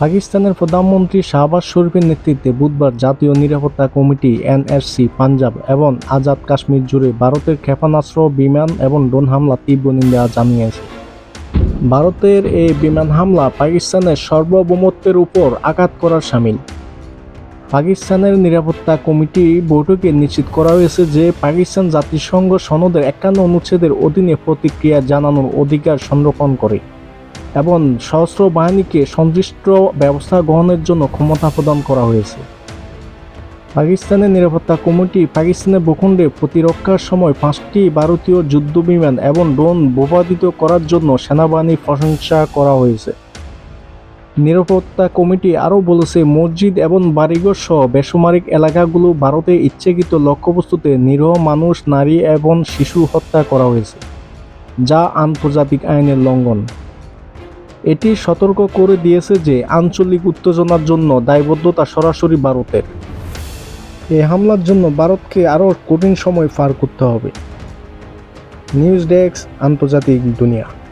পাকিস্তানের প্রধানমন্ত্রী শাহবাজ শরীফের নেতৃত্বে বুধবার জাতীয় নিরাপত্তা কমিটি এনএসসি পাঞ্জাব এবং আজাদ কাশ্মীর জুড়ে ভারতের ক্ষেপণাস্ত্র, বিমান এবং ড্রোন হামলা তীব্র নিন্দা জানিয়েছে। ভারতের এই বিমান হামলা পাকিস্তানের সার্বভৌমত্বের উপর আঘাত করার সামিল। পাকিস্তানের নিরাপত্তা কমিটি বৈঠকে নিশ্চিত করা হয়েছে যে পাকিস্তান জাতিসংঘ সনদের একান্ন অনুচ্ছেদের অধীনে প্রতিক্রিয়া জানানোর অধিকার সংরক্ষণ করে। এবং সশস্ত্র বাহিনীকে সংশ্লিষ্ট ব্যবস্থা গ্রহণের জন্য ক্ষমতা প্রদান করা হয়েছে। পাকিস্তানের নিরাপত্তা কমিটি পাকিস্তানের ভূখণ্ডে প্রতিরক্ষার সময় পাঁচটি ভারতীয় যুদ্ধবিমান এবং ড্রোন ভূপাতিত করার জন্য সেনাবাহিনীর প্রশংসা করা হয়েছে। নিরাপত্তা কমিটি আরও বলেছে, মসজিদ এবং বাড়িঘর সহ বেসামরিক এলাকাগুলো ভারতে ইচ্ছাকৃত লক্ষ্যবস্তুতে নিরহ মানুষ, নারী এবং শিশু হত্যা করা হয়েছে, যা আন্তর্জাতিক আইনের লঙ্ঘন। এটি সতর্ক করে দিয়েছে যে আঞ্চলিক উত্তেজনার জন্য দায়বদ্ধতা সরাসরি ভারতের। এই হামলার জন্য ভারতকে আরও কঠিন সময় পার করতে হবে। নিউজ ডেস্ক, আন্তর্জাতিক দুনিয়া।